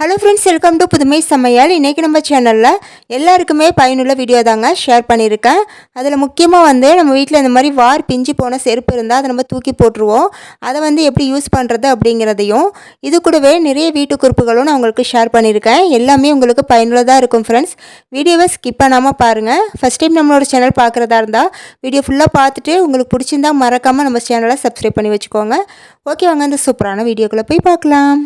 Hello friends welcome to புதுமை சமையல். இன்றைக்கி நம்ம சேனலில் எல்லாருக்குமே பயனுள்ள வீடியோ தாங்க ஷேர் பண்ணியிருக்கேன். அதில் முக்கியமாக வந்து நம்ம வீட்டில் இந்த மாதிரி வார் பிஞ்சு போன செருப்பு இருந்தால் அதை நம்ம தூக்கி போட்டுருவோம். அதை வந்து எப்படி யூஸ் பண்ணுறது அப்படிங்கிறதையும் இது கூடவே நிறைய வீட்டு குறிப்புகளும் நான் உங்களுக்கு ஷேர் பண்ணியிருக்கேன். எல்லாமே உங்களுக்கு பயனுள்ளதாக இருக்கும் ஃப்ரெண்ட்ஸ் வீடியோவை ஸ்கிப் பண்ணாமல் பாருங்கள் ஃபஸ்ட் டைம் நம்மளோட சேனல் பார்க்குறதா இருந்தால் வீடியோ ஃபுல்லாக பார்த்துட்டு உங்களுக்கு பிடிச்சிருந்தா மறக்காமல் நம்ம சேனலை சப்ஸ்கிரைப் பண்ணி வச்சுக்கோங்க. ஓகே வாங்க இந்த சூப்பரான வீடியோக்குள்ளே போய் பார்க்கலாம்.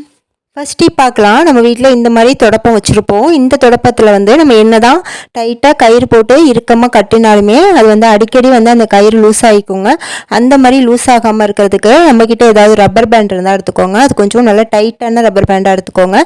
ஃபஸ்ட்டு பார்க்கலாம். நம்ம வீட்டில் இந்த மாதிரி தொடப்பம் வச்சுருப்போம். இந்த தொடப்பத்தில் வந்து நம்ம என்ன தான் டைட்டாக கயிறு போட்டு இறுக்கமாக கட்டினாலுமே அது வந்து அடிக்கடி வந்து அந்த கயிறு லூஸ் ஆகிக்குங்க அந்த மாதிரி லூஸ் ஆகாமல் இருக்கிறதுக்கு நம்மக்கிட்ட ஏதாவது ரப்பர் பேண்ட் இருந்தால் எடுத்துக்கோங்க. அது கொஞ்சம் நல்லா டைட்டான ரப்பர் பேண்டாக எடுத்துக்கோங்க.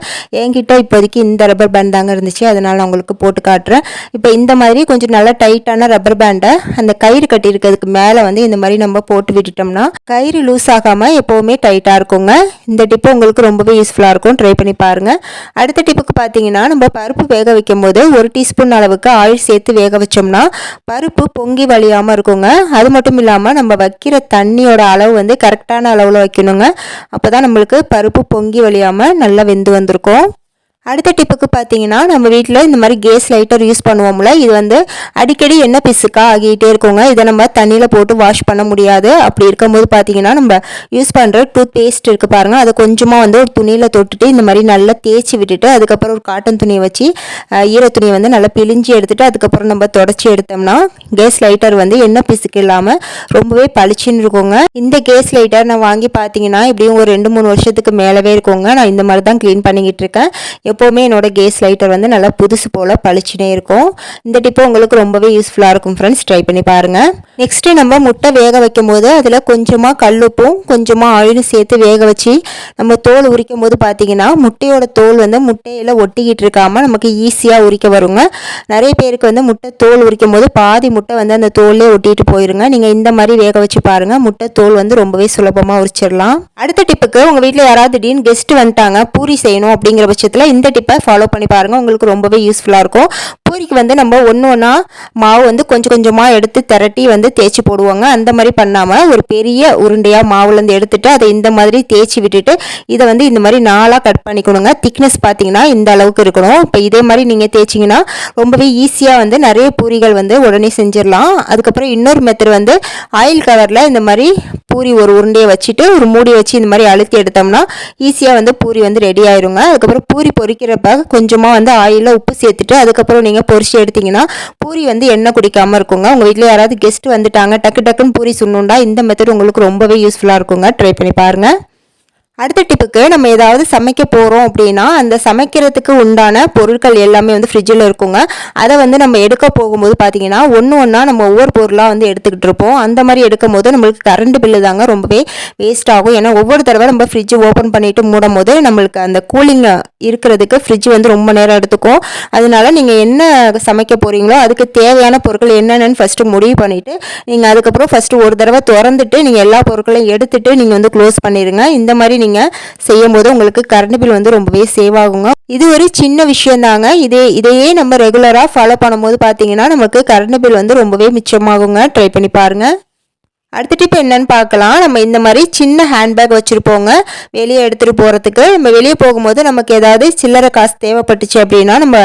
என்கிட்ட இப்போதைக்கு இந்த ரப்பர் பேண்ட் தாங்க இருந்துச்சு. அதனால் நான் உங்களுக்கு போட்டு காட்டுறேன். இப்போ இந்த மாதிரி கொஞ்சம் நல்லா டைட்டான ரப்பர் பேண்டை அந்த கயிறு கட்டியிருக்கிறதுக்கு மேலே வந்து இந்த மாதிரி நம்ம போட்டு விட்டுட்டோம்னா கயிறு லூஸ் ஆகாமல் எப்போவுமே டைட்டாக இருக்குங்க. இந்த டிப்பு உங்களுக்கு ரொம்பவே யூஸ்ஃபுல்லாக இருக்கும். ட்ரை பண்ணி பாருங்கள் அடுத்த டிப்புக்கு பார்த்தீங்கன்னா நம்ம பருப்பு வேக வைக்கும் போது ஒரு டீஸ்பூன் அளவுக்கு ஆயில் சேர்த்து வேக வச்சோம்னா பருப்பு பொங்கி வழியாமல் இருக்குங்க. அது மட்டும் இல்லாமல் நம்ம வைக்கிற தண்ணியோட அளவு வந்து கரெக்டான அளவில் வைக்கணுங்க. அப்போ தான் நம்மளுக்கு பருப்பு பொங்கி வழியாமல் நல்லா வெந்து வந்திருக்கும். அடுத்த டிப்புக்கு பார்த்தீங்கன்னா நம்ம வீட்டில் இந்த மாதிரி கேஸ் லைட்டர் யூஸ் பண்ணுவோம்ல இது வந்து அடிக்கடி என்ன பிசுக்கா ஆகிட்டே இருக்குங்க. இதை நம்ம தண்ணியில் போட்டு வாஷ் பண்ண முடியாது. அப்படி இருக்கும்போது பார்த்தீங்கன்னா நம்ம யூஸ் பண்ணுற டூத் பேஸ்ட் இருக்குது பாருங்கள் அதை கொஞ்சமாக வந்து ஒரு துணியில் தொட்டுட்டு இந்த மாதிரி நல்லா தேய்ச்சி விட்டுட்டு அதுக்கப்புறம் ஒரு காட்டன் துணியை வச்சு ஈர துணியை வந்து நல்லா பிழிஞ்சு எடுத்துட்டு அதுக்கப்புறம் நம்ம தொடச்சி எடுத்தோம்னா கேஸ் லைட்டர் வந்து என்ன பிசுக்கு இல்லாமல் ரொம்பவே பளிச்சுன்னு இருக்குங்க. இந்த கேஸ் லைட்டர் நான் வாங்கி பார்த்தீங்கன்னா இப்படியும் ஒரு ரெண்டு மூணு வருஷத்துக்கு மேலவே இருக்குங்க. நான் இந்த மாதிரி தான் க்ளீன் பண்ணிக்கிட்டு இருக்கேன். எப்போவுமே என்னோட கேஸ் லைட்டர் வந்து நல்லா புதுசு போல் பளிச்சுனே இருக்கும். இந்த டிப்பு உங்களுக்கு ரொம்பவே யூஸ்ஃபுல்லாக இருக்கும் ஃப்ரெண்ட்ஸ் ட்ரை பண்ணி பாருங்கள் நெக்ஸ்ட்டு நம்ம முட்டை வேக வைக்கும் போது அதில் கொஞ்சமாக கல்லுப்பும் கொஞ்சமாக ஆயிலும் சேர்த்து வேக வச்சு நம்ம தோல் உரிக்கும் போது பார்த்தீங்கன்னா முட்டையோட தோல் வந்து முட்டையில் ஒட்டிக்கிட்டு இருக்காமல் நமக்கு ஈஸியாக உரிக்க வருங்க. நிறைய பேருக்கு வந்து முட்டை தோல் உரிக்கும் போது பாதி முட்டை வந்து அந்த தோல்லே ஒட்டிட்டு போயிருங்க. நீங்கள் இந்த மாதிரி வேக வச்சு பாருங்கள் முட்டை தோல் வந்து ரொம்பவே சுலபமாக உரிச்சிடலாம். அடுத்த டிப்புக்கு உங்கள் வீட்டில் யாராவது திடீர்னு கெஸ்ட் வந்துட்டாங்க பூரி செய்யணும் அப்படிங்கிற பட்சத்தில் இந்த டிப்பை ஃபாலோ பண்ணி பாருங்கள் உங்களுக்கு ரொம்பவே யூஸ்ஃபுல்லாக இருக்கும். பூரிக்கு வந்து நம்ம ஒன்று ஒன்றா மாவு வந்து கொஞ்சம் கொஞ்சமாக எடுத்து திரட்டி வந்து தேய்ச்சி போடுவாங்க. அந்த மாதிரி பண்ணாமல் ஒரு பெரிய உருண்டையாக மாவுலேருந்து எடுத்துகிட்டு அதை இந்த மாதிரி தேய்ச்சி விட்டுட்டு இதை வந்து இந்த மாதிரி நாளாக கட் பண்ணிக்கணுங்க. திக்னஸ் பார்த்தீங்கன்னா இந்த அளவுக்கு இருக்கணும். இப்போ இதே மாதிரி நீங்கள் தேய்ச்சிங்கன்னா ரொம்பவே ஈஸியாக வந்து நிறைய பூரிகள் வந்து உடனே செஞ்சிடலாம். அதுக்கப்புறம் இன்னொரு மெத்தட் வந்து ஆயில் கவரில் இந்த மாதிரி பூரி ஒரு உருண்டையை வச்சுட்டு ஒரு மூடி வச்சு இந்த மாதிரி அழுத்தி எடுத்தோம்னா ஈஸியாக வந்து பூரி வந்து ரெடி ஆயிருங்க. அதுக்கப்புறம் பூரி பொரிக்கிறப்ப கொஞ்சமாக வந்து ஆயிலில் உப்பு சேர்த்துட்டு அதுக்கப்புறம் நீங்கள் பொரிச்சு எடுத்தீங்கன்னா பூரி வந்து எண்ணெய் குடிக்காமல் இருக்குங்க. உங்கள் வீட்டில் யாராவது கெஸ்ட் வந்துட்டாங்க டக்கு டக்குன்னு பூரி சுண்ணுண்டா இந்த மெத்தட் உங்களுக்கு ரொம்பவே யூஸ்ஃபுல்லாக இருக்குங்க. ட்ரை பண்ணி பாருங்கள் அடுத்த டிப்புக்கு நம்ம ஏதாவது சமைக்க போகிறோம் அப்படின்னா அந்த சமைக்கிறதுக்கு உண்டான பொருட்கள் எல்லாமே வந்து ஃப்ரிட்ஜில் இருக்குங்க. அதை வந்து நம்ம எடுக்க போகும்போது பார்த்தீங்கன்னா ஒன்று ஒன்றா நம்ம ஒவ்வொரு பொருளாக வந்து எடுத்துக்கிட்டு இருப்போம். அந்த மாதிரி எடுக்கும் போது நம்மளுக்கு கரண்ட் பில்லு தாங்க ரொம்பவே வேஸ்ட் ஆகும். ஏன்னா ஒவ்வொரு தடவை நம்ம ஃப்ரிட்ஜ் ஓப்பன் பண்ணிட்டு மூடும் போது நம்மளுக்கு அந்த கூலிங் இருக்கிறதுக்கு ஃப்ரிட்ஜ் வந்து ரொம்ப நேரம் எடுத்துக்கும். அதனால நீங்கள் என்ன சமைக்க போகிறீங்களோ அதுக்கு தேவையான பொருட்கள் என்னென்னு ஃபஸ்ட்டு முடிவு பண்ணிவிட்டு நீங்கள் அதுக்கப்புறம் ஃபஸ்ட்டு ஒரு தடவை திறந்துட்டு நீங்கள் எல்லா பொருட்களையும் எடுத்துட்டு நீங்கள் வந்து க்ளோஸ் பண்ணிடுங்க இந்த மாதிரி நீங்கள் செய்யும் போது உங்களுக்கு கரண்ட் பில் வந்து ரொம்பவே சேவ் ஆகுங்க. இது ஒரு சின்ன விஷயம் தாங்க இதே இதையே நம்ம ரெகுலராக ஃபாலோ பண்ணும்போது பார்த்தீங்கன்னா நமக்கு கரண்ட் பில் வந்து ரொம்பவே மிச்சமாகுங்க. ட்ரை பண்ணி பாருங்கள் அடுத்த டிப் என்னன்னு பார்க்கலாம். நம்ம இந்த மாதிரி சின்ன ஹேண்ட்பேக் வச்சுருப்போங்க. வெளியே எடுத்துகிட்டு போகிறதுக்கு நம்ம வெளியே போகும்போது நமக்கு ஏதாவது சில்லறை காசு தேவைப்பட்டுச்சு அப்படின்னா நம்ம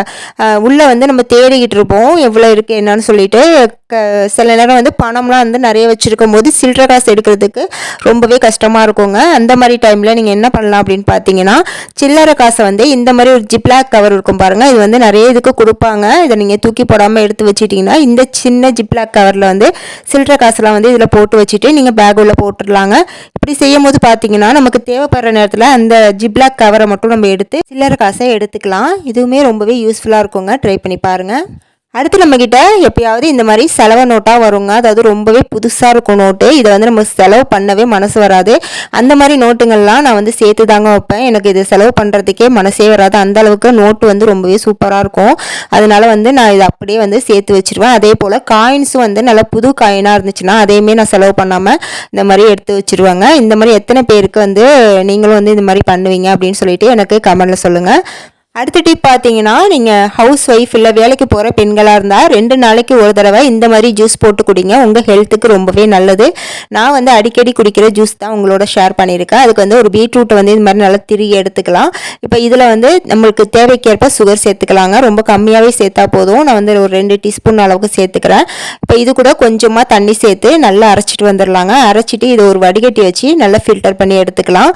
உள்ளே வந்து நம்ம தேடிக்கிட்டு இருப்போம். எவ்வளோ இருக்குது என்னன்னு சொல்லிட்டு க சில நேரம் வந்து பணம்லாம் வந்து நிறைய வச்சுருக்கும் போது சில்லற காசு எடுக்கிறதுக்கு ரொம்பவே கஷ்டமாக இருக்குங்க. அந்த மாதிரி டைமில் நீங்கள் என்ன பண்ணலாம் அப்படின்னு பார்த்தீங்கன்னா சில்லறை காசை வந்து இந்த மாதிரி ஒரு ஜிப்லாக் கவர் இருக்கும் பாருங்கள் இது வந்து நிறைய இதுக்கு கொடுப்பாங்க. இதை நீங்கள் தூக்கி போடாமல் எடுத்து வச்சிட்டிங்கன்னா இந்த சின்ன ஜிப்லாக் கவரில் வந்து சில்லற காசுலாம் வந்து இதில் போட்டு வச்சுட்டு நீங்கள் பேக் உள்ளே போட்டுடலாங்க. இப்படி செய்யும் போது பார்த்தீங்கன்னா நமக்கு தேவைப்படுற நேரத்தில் அந்த ஜிப்லாக் கவரை மட்டும் நம்ம எடுத்து சில்லறை காசை எடுத்துக்கலாம். இதுவுமே ரொம்பவே யூஸ்ஃபுல்லாக இருக்குங்க. ட்ரை பண்ணி பாருங்கள் அடுத்து நம்மக்கிட்ட எப்பயாவது இந்த மாதிரி செலவு நோட்டாக வருங்க. அதாவது ரொம்பவே புதுசாக இருக்கும் நோட்டு. இதை வந்து நம்ம செலவு பண்ணவே மனசு வராது. அந்த மாதிரி நோட்டுங்கள்லாம் நான் வந்து சேர்த்து தாங்க வைப்பேன். எனக்கு இது செலவு பண்ணுறதுக்கே மனசே வராது. அந்த அளவுக்கு நோட்டு வந்து ரொம்பவே சூப்பராக இருக்கும். அதனால வந்து நான் இதை அப்படியே வந்து சேர்த்து வச்சுருவேன். அதே போல் காயின்ஸும் வந்து நல்லா புது காயினாக இருந்துச்சுன்னா அதையுமே நான் செலவு பண்ணாமல் இந்த மாதிரி எடுத்து வச்சுருவாங்க. இந்த மாதிரி எத்தனை பேருக்கு வந்து நீங்களும் வந்து இந்த மாதிரி பண்ணுவீங்க அப்படின்னு சொல்லிட்டு எனக்கு கமெண்டில் சொல்லுங்கள் அடுத்த டிப் பார்த்தீங்கன்னா நீங்கள் ஹவுஸ் ஒய்ஃப் இல்லை வேலைக்கு போகிற பெண்களாக இருந்தால் ரெண்டு நாளைக்கு ஒரு தடவை இந்த மாதிரி ஜூஸ் போட்டு குடிங்க. உங்கள் ஹெல்த்துக்கு ரொம்பவே நல்லது. நான் வந்து அடிக்கடி குடிக்கிற ஜூஸ் தான் உங்களோட ஷேர் பண்ணியிருக்கேன். அதுக்கு வந்து ஒரு பீட்ரூட்டை வந்து இந்த மாதிரி நல்லா திருகி எடுத்துக்கலாம். இப்போ இதில் வந்து நம்மளுக்கு தேவைக்கேற்ப சுகர் சேர்த்துக்கலாங்க. ரொம்ப கம்மியாகவே சேர்த்தா போதும். நான் வந்து ஒரு ரெண்டு டீஸ்பூன் அளவுக்கு சேர்த்துக்கிறேன். இப்போ இது கூட கொஞ்சமாக தண்ணி சேர்த்து நல்லா அரைச்சிட்டு வந்துடலாங்க அரைச்சிட்டு இதை ஒரு வடிகட்டி வச்சு நல்லா ஃபில்டர் பண்ணி எடுத்துக்கலாம்.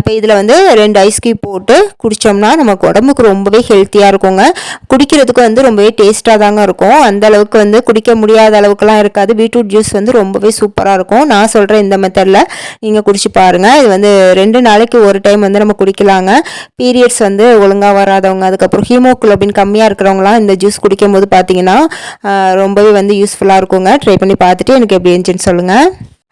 இப்போ இதில் வந்து ரெண்டு ஐஸ்கியூப் போட்டு குடித்தோம்னா நமக்கு உடம்பு உடம்புக்கு ரொம்பவே ஹெல்த்தியாக இருக்குங்க. குடிக்கிறதுக்கு வந்து ரொம்பவே டேஸ்ட்டாக தாங்க இருக்கும். அந்த அளவுக்கு வந்து குடிக்க முடியாத அளவுக்குலாம் இருக்காது. பீட்ரூட் ஜூஸ் வந்து ரொம்பவே சூப்பராக இருக்கும். நான் சொல்கிற இந்த மெத்தடில் நீங்கள் குடிச்சு பாருங்கள் இது வந்து ரெண்டு நாளைக்கு ஒரு டைம் வந்து நம்ம குடிக்கலாங்க. பீரியட்ஸ் வந்து ஒழுங்காக வராதவங்க அதுக்கப்புறம் ஹீமோக்ளோபின் கம்மியாக இருக்கிறவங்களாம் இந்த ஜூஸ் குடிக்கும் போது பார்த்தீங்கன்னா ரொம்பவே வந்து யூஸ்ஃபுல்லாக இருக்குங்க. ட்ரை பண்ணி பார்த்துட்டு எனக்கு எப்படி இருந்துச்சுன்னு சொல்லுங்கள்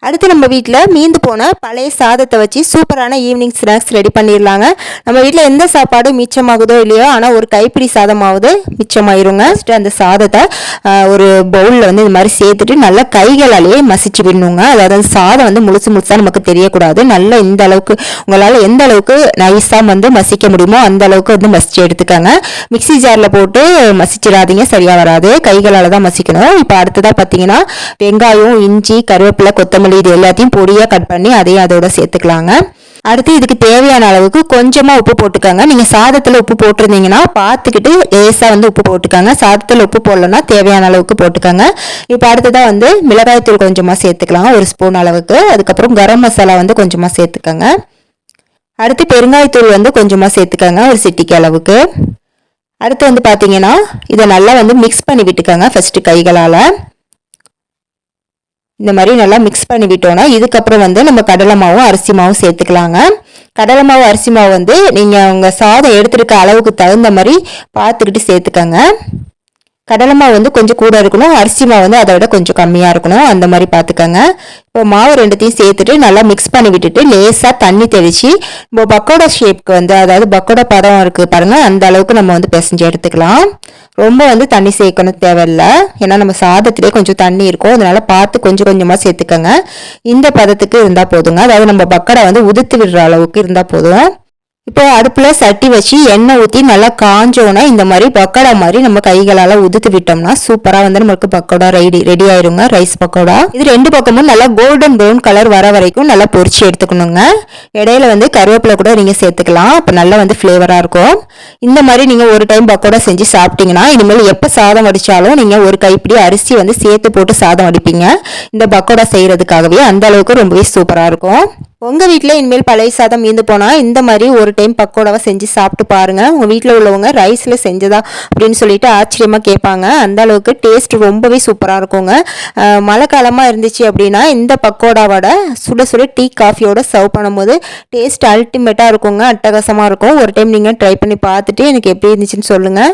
அடுத்து நம்ம வீட்டில் மீந்து போன பழைய சாதத்தை வச்சு சூப்பரான ஈவினிங் ஸ்நாக்ஸ் ரெடி பண்ணிடலாங்க. நம்ம வீட்டில் எந்த சாப்பாடும் மிச்சமாகுதோ இல்லையோ ஆனால் ஒரு கைப்பிடி சாதமாவது மிச்சமாயிருங்க. அந்த சாதத்தை ஒரு பவுலில் வந்து இது மாதிரி சேர்த்துட்டு நல்லா கைகளாலேயே மசிச்சு விடணுங்க. அதாவது அந்த சாதம் வந்து முழுசு முழுசாக நமக்கு தெரியக்கூடாது. நல்லா இந்த அளவுக்கு உங்களால் எந்த அளவுக்கு நைஸாக வந்து மசிக்க முடியுமோ அந்த அளவுக்கு வந்து மசிச்சு எடுத்துக்கோங்க. மிக்சி ஜாரில் போட்டு மசிச்சிடாதீங்க சரியாக வராது. கைகளால் தான் மசிக்கணும். இப்போ அடுத்ததாக பார்த்தீங்கன்னா வெங்காயம் இஞ்சி கருவேப்பிலை கொத்தமல்லி தக்காளி இது எல்லாத்தையும் பொடியாக கட் பண்ணி அதையும் அதோட சேர்த்துக்கலாங்க. அடுத்து இதுக்கு தேவையான அளவுக்கு கொஞ்சமாக உப்பு போட்டுக்கோங்க. நீங்கள் சாதத்தில் உப்பு போட்டிருந்தீங்கன்னா பார்த்துக்கிட்டு லேசாக வந்து உப்பு போட்டுக்கோங்க. சாதத்தில் உப்பு போடலன்னா தேவையான அளவுக்கு போட்டுக்கோங்க. இப்போ அடுத்ததாக வந்து மிளகாய்த்தூள் கொஞ்சமாக சேர்த்துக்கலாம் ஒரு ஸ்பூன் அளவுக்கு. அதுக்கப்புறம் கரம் மசாலா வந்து கொஞ்சமாக சேர்த்துக்கோங்க. அடுத்து பெருங்காயத்தூள் வந்து கொஞ்சமாக சேர்த்துக்கோங்க. ஒரு சிட்டிக்கு அளவுக்கு. அடுத்து வந்து பார்த்தீங்கன்னா இதை நல்லா வந்து மிக்ஸ் பண்ணி விட்டுக்கோங்க ஃபஸ்ட்டு கைகளால். இந்த மாதிரி நல்லா மிக்ஸ் பண்ணி விட்டோன்னா இதுக்கப்புறம் வந்து நம்ம கடலை மாவும் அரிசி மாவும் சேர்த்துக்கலாங்க. கடலை மாவு அரிசி மாவு வந்து நீங்கள் உங்கள் சாதம் எடுத்துருக்க அளவுக்கு தகுந்த மாதிரி பார்த்துக்கிட்டு சேர்த்துக்கங்க. கடலை மாவு வந்து கொஞ்சம் கூட இருக்கணும். அரிசி மாவு வந்து அதை விட கொஞ்சம் கம்மியாக இருக்கணும். அந்த மாதிரி பார்த்துக்கோங்க. இப்போ மாவு ரெண்டுத்தையும் சேர்த்துட்டு நல்லா மிக்ஸ் பண்ணி விட்டுட்டு லேசாக தண்ணி தெளித்து இப்போ பக்கோடா ஷேப்க்கு வந்து அதாவது பக்கோடா பதம் இருக்குது பாருங்கள் அந்த அளவுக்கு நம்ம வந்து பிசைஞ்சு எடுத்துக்கலாம். ரொம்ப வந்து தண்ணி சேர்க்கணும் தேவையில்ல. ஏன்னா நம்ம சாதத்திலே கொஞ்சம் தண்ணி இருக்கும். அதனால பார்த்து கொஞ்சம் கொஞ்சமாக சேர்த்துக்கோங்க. இந்த பதத்துக்கு இருந்தால் போதுங்க. அதாவது நம்ம பக்கடை வந்து உதுத்து விடுற அளவுக்கு இருந்தால் போதும். இப்போ அடுப்பில் சட்டி வச்சு எண்ணெய் ஊற்றி நல்லா காஞ்சோன்னா இந்த மாதிரி பக்கோடா மாதிரி நம்ம கைகளால் உதுத்து விட்டோம்னா சூப்பராக வந்து நம்மளுக்கு பக்கோடா ரெடி ரெடி ஆயிருங்க. ரைஸ் பக்கோடா. இது ரெண்டு பக்கமும் நல்லா கோல்டன் ப்ரௌன் கலர் வர வரைக்கும் நல்லா பொரிச்சு எடுத்துக்கணுங்க. இடையில வந்து கருவேப்பிலை கூட நீங்கள் சேர்த்துக்கலாம். அப்போ நல்லா வந்து ஃப்ளேவராக இருக்கும். இந்த மாதிரி நீங்கள் ஒரு டைம் பக்கோடா செஞ்சு சாப்பிட்டீங்கன்னா இனிமேல் எப்போ சாதம் வடித்தாலும் நீங்கள் ஒரு கைப்பிடி அரிசி வந்து சேர்த்து போட்டு சாதம் வடிப்பீங்க. இந்த பக்கோடா செய்கிறதுக்காகவே அந்த அளவுக்கு ரொம்பவே சூப்பராக இருக்கும். உங்கள் வீட்டில் இனிமேல் பழைய சாதம் மீந்து போனால் இந்த மாதிரி ஒரு டைம் பக்கோடாவை செஞ்சு சாப்பிட்டு பாருங்கள் உங்கள் வீட்டில் உள்ளவங்க ரைஸில் செஞ்சதா அப்படின்னு சொல்லிட்டு ஆச்சரியமாக கேட்பாங்க. அந்த அளவுக்கு டேஸ்ட் ரொம்பவே சூப்பராக இருக்குங்க. மழை காலமாக இருந்துச்சு அப்படின்னா இந்த பக்கோடாவோட சுட சுட டீ காஃபியோட சர்வ் பண்ணும்போது டேஸ்ட் அல்டிமேட்டாக இருக்குங்க. அட்டகாசமாக இருக்கும். ஒரு டைம் நீங்கள் ட்ரை பண்ணி பார்த்துட்டு எனக்கு எப்படி இருந்துச்சுன்னு சொல்லுங்கள்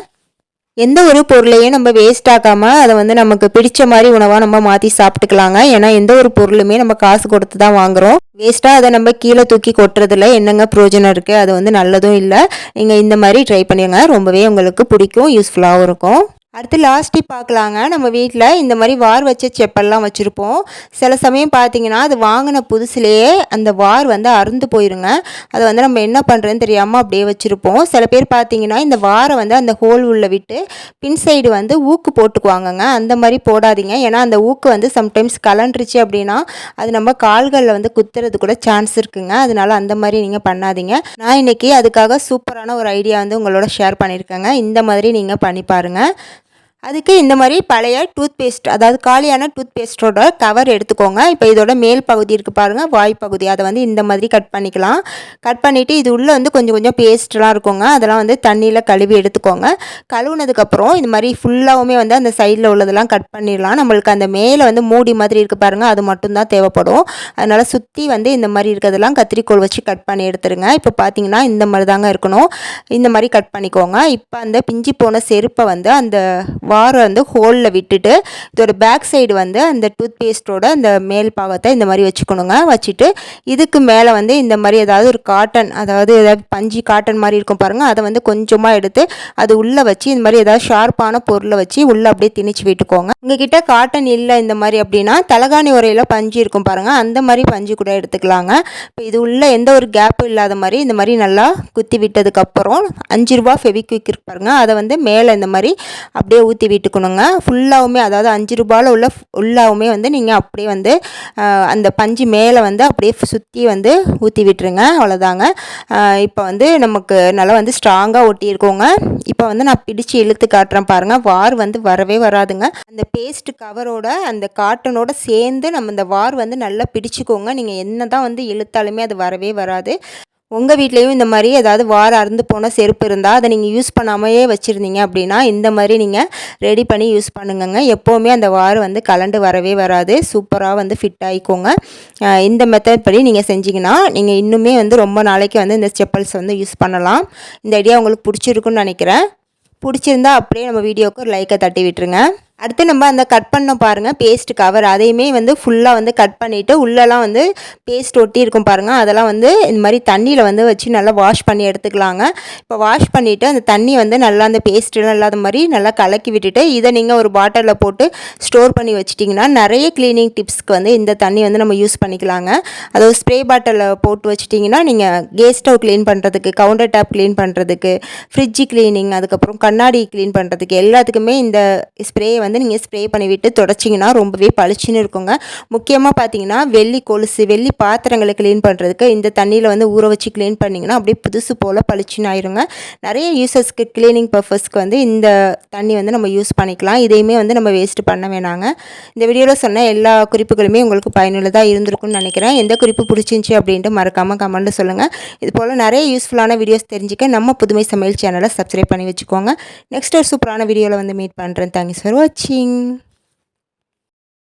எந்த ஒரு பொருளையும் நம்ம வேஸ்ட் ஆக்காமல் அதை வந்து நமக்கு பிடிச்ச மாதிரி உணவாக நம்ம மாற்றி சாப்பிட்டுக்கலாங்க. ஏன்னா எந்த ஒரு பொருளுமே நம்ம காசு கொடுத்து தான் வாங்குகிறோம் வேஸ்ட்டாக அதை நம்ம கீழே தூக்கி கொட்டுறதுல என்னங்க ப்ரோஜனம் இருக்குது அது வந்து நல்லதும் இல்லை. நீங்கள் இந்த மாதிரி ட்ரை பண்ணிடுங்க ரொம்பவே உங்களுக்கு பிடிக்கும் யூஸ்ஃபுல்லாகவும் இருக்கும். அடுத்து லாஸ்ட்டி பார்க்கலாங்க. நம்ம வீட்டில் இந்த மாதிரி வார் வச்ச செப்பல்லாம் வச்சுருப்போம். சில சமயம் பார்த்தீங்கன்னா அது வாங்கின புதுசுலேயே அந்த வார் வந்து அறுந்து போயிருங்க. அதை வந்து நம்ம என்ன பண்ணுறதுன்னு தெரியாமல் அப்படியே வச்சுருப்போம். சில பேர் பார்த்தீங்கன்னா இந்த வாரை வந்து அந்த ஹோல் உள்ள விட்டு பின் சைடு வந்து ஊக்கு போட்டுக்குவாங்கங்க. அந்த மாதிரி போடாதீங்க. ஏன்னா அந்த ஊக்கு வந்து சம்டைம்ஸ் கலண்டுருச்சு அப்படின்னா அது நம்ம கால்களில் வந்து குத்துறது கூட சான்ஸ் இருக்குங்க. அதனால் அந்த மாதிரி நீங்கள் பண்ணாதீங்க. நான் இன்றைக்கி அதுக்காக சூப்பரான ஒரு ஐடியா வந்து உங்களோட ஷேர் பண்ணியிருக்கேங்க இந்த மாதிரி நீங்கள் பண்ணி பாருங்கள் அதுக்கு இந்த மாதிரி பழைய டூத் பேஸ்ட் அதாவது காலியான டூத் பேஸ்ட்டோட கவர் எடுத்துக்கோங்க. இப்போ இதோட மேல் பகுதி இருக்குது பாருங்கள் வாய் பகுதி. அதை வந்து இந்த மாதிரி கட் பண்ணிக்கலாம். கட் பண்ணிவிட்டு இது உள்ளே வந்து கொஞ்சம் கொஞ்சம் பேஸ்ட்லாம் இருக்குங்க. அதெல்லாம் வந்து தண்ணியில் கழுவி எடுத்துக்கோங்க. கழுவுனதுக்கப்புறம் இது மாதிரி ஃபுல்லாகவுமே வந்து அந்த சைடில் உள்ளதெல்லாம் கட் பண்ணிடலாம். நம்மளுக்கு அந்த மேலே வந்து மூடி மாதிரி இருக்குது பாருங்கள் அது மட்டும்தான் தேவைப்படும். அதனால் சுற்றி வந்து இந்த மாதிரி இருக்கிறதெல்லாம் கத்திரிக்கோள் வச்சு கட் பண்ணி எடுத்துருங்க. இப்போ பார்த்தீங்கன்னா இந்த மாதிரி தாங்க இருக்கணும். இந்த மாதிரி கட் பண்ணிக்கோங்க. இப்போ அந்த பிஞ்சு போன செருப்பை வந்து அந்த வாரம் வந்து ஹோலில் விட்டுட்டு இதோட பேக் சைடு வந்து அந்த டூத் பேஸ்ட்டோட அந்த மேல் பாகத்தை இந்த மாதிரி வச்சுக்கணுங்க. வச்சுட்டு இதுக்கு மேலே வந்து இந்த மாதிரி ஏதாவது ஒரு காட்டன் அதாவது ஏதாவது பஞ்சு காட்டன் மாதிரி இருக்கும் பாருங்கள் அதை வந்து கொஞ்சமாக எடுத்து அது உள்ளே வச்சு இந்த மாதிரி ஏதாவது ஷார்ப்பான பொருளை வச்சு உள்ளே அப்படியே திணிச்சு விட்டுக்கோங்க. உங்ககிட்ட காட்டன் இல்லை இந்த மாதிரி அப்படின்னா தலகாணி உரையில் பஞ்சு இருக்கும் பாருங்கள் அந்த மாதிரி பஞ்சு கூட எடுத்துக்கலாங்க. இப்போ இது உள்ள எந்த ஒரு கேப்பும் இல்லாத மாதிரி இந்த மாதிரி நல்லா குத்தி விட்டதுக்கப்புறம் அஞ்சு ரூபா ஃபெவிக்விக் இருக்கு அதை வந்து மேலே இந்த மாதிரி அப்படியே ஊற்றி விட்டுக்கணுங்க. ஃபுல்லாகவுமே அதாவது அஞ்சு ரூபாயில் உள்ள ஃபுல்லாகவுமே வந்து நீங்கள் அப்படியே வந்து அந்த பஞ்சு மேலே வந்து அப்படியே சுற்றி வந்து ஊற்றி விட்டுருங்க. அவ்வளோதாங்க இப்போ வந்து நமக்கு நல்லா வந்து ஸ்ட்ராங்காக ஒட்டியிருக்கோங்க. இப்போ வந்து நான் பிடிச்சி இழுத்து காட்டுறேன் பாருங்கள் வார் வந்து வரவே வராதுங்க. அந்த பேஸ்ட் கவரோட அந்த காட்டனோட சேர்ந்து நம்ம இந்த வார் வந்து நல்லா பிடிச்சிக்கோங்க. நீங்கள் என்ன தான் வந்து இழுத்தாலுமே அது வரவே வராது. உங்கள் வீட்லேயும் இந்த மாதிரி ஏதாவது வார அறுந்து போன செருப்பு இருந்தால் அதை நீங்கள் யூஸ் பண்ணாமையே வச்சுருந்தீங்க அப்படின்னா இந்த மாதிரி நீங்கள் ரெடி பண்ணி யூஸ் பண்ணுங்கங்க. எப்போவுமே அந்த வார் வந்து கலண்டு வரவே வராது. சூப்பராக வந்து ஃபிட் ஆகிக்கோங்க இந்த மெத்தட் படி நீங்கள் செஞ்சிங்கன்னா நீங்கள் இன்னுமே வந்து ரொம்ப நாளைக்கு வந்து இந்த செப்பல்ஸ் வந்து யூஸ் பண்ணலாம். இந்த ஐடியா உங்களுக்கு பிடிச்சிருக்குன்னு நினைக்கிறேன். பிடிச்சிருந்தா அப்படியே நம்ம வீடியோவுக்கு ஒரு லைக்கை தட்டி விட்டுருங்க. அடுத்து நம்ம அந்த கட் பண்ண பாருங்கள் பேஸ்ட் கவர் அதையுமே வந்து ஃபுல்லாக வந்து கட் பண்ணிவிட்டு உள்ளெல்லாம் வந்து பேஸ்ட் ஒட்டி இருக்கும் பாருங்கள் அதெல்லாம் வந்து இந்த மாதிரி தண்ணியில் வந்து வச்சு நல்லா வாஷ் பண்ணி எடுத்துக்கலாங்க. இப்போ வாஷ் பண்ணிவிட்டு அந்த தண்ணி வந்து நல்லா அந்த பேஸ்ட்லாம் இல்லாத மாதிரி நல்லா கலக்கி விட்டுட்டு இதை நீங்கள் ஒரு பாட்டிலில் போட்டு ஸ்டோர் பண்ணி வச்சிட்டிங்கன்னா நிறைய க்ளீனிங் டிப்ஸ்க்கு வந்து இந்த தண்ணி வந்து நம்ம யூஸ் பண்ணிக்கலாங்க. அதாவது ஸ்ப்ரே பாட்டிலில் போட்டு வச்சிட்டிங்கன்னா நீங்கள் கேஸ் ஸ்டவ் க்ளீன் பண்ணுறதுக்கு கவுண்டர் டேப் க்ளீன் பண்ணுறதுக்கு ஃப்ரிட்ஜு க்ளீனிங் அதுக்கப்புறம் கண்ணாடி க்ளீன் பண்ணுறதுக்கு எல்லாத்துக்குமே இந்த ஸ்ப்ரே வந்து நீங்கள் ஸ்ப்ரே பண்ணிவிட்டு தொடச்சிங்கன்னா ரொம்பவே பளிச்சுன்னு இருக்குங்க. முக்கியமாக பார்த்தீங்கன்னா வெள்ளி கொலுசு வெள்ளி பாத்திரங்களை க்ளீன் பண்ணுறதுக்கு இந்த தண்ணியில் வந்து ஊற வச்சு க்ளீன் பண்ணிங்கன்னா அப்படியே புதுசு போல் பளிச்சுன்னு ஆயிருங்க. நிறைய யூசர்ஸ்க்கு க்ளீனிங் பர்பஸ்க்கு வந்து இந்த தண்ணி வந்து நம்ம யூஸ் பண்ணிக்கலாம். இதையுமே வந்து நம்ம வேஸ்ட் பண்ண வேணாங்க. இந்த வீடியோவில் சொன்ன எல்லா குறிப்புகளுமே உங்களுக்கு பயனுள்ளதாக இருந்திருக்கும்னு நினைக்கிறேன். எந்த குறிப்பு பிடிச்சிருந்துச்சி அப்படின்ட்டு மறக்காமல் கமெண்ட்டு சொல்லுங்கள் இது போல் நிறைய யூஸ்ஃபுல்லான வீடியோஸ் தெரிஞ்சுக்க நம்ம புதுமை சமையல் சேனலை சப்ஸ்கிரைப் பண்ணி வச்சுக்கோங்க. நெக்ஸ்ட் ஒரு சூப்பரான வீடியோவில் வந்து மீட் பண்ணுறேன் தேங்க்ஸ் ஃபார் வாட்சிங் 亲。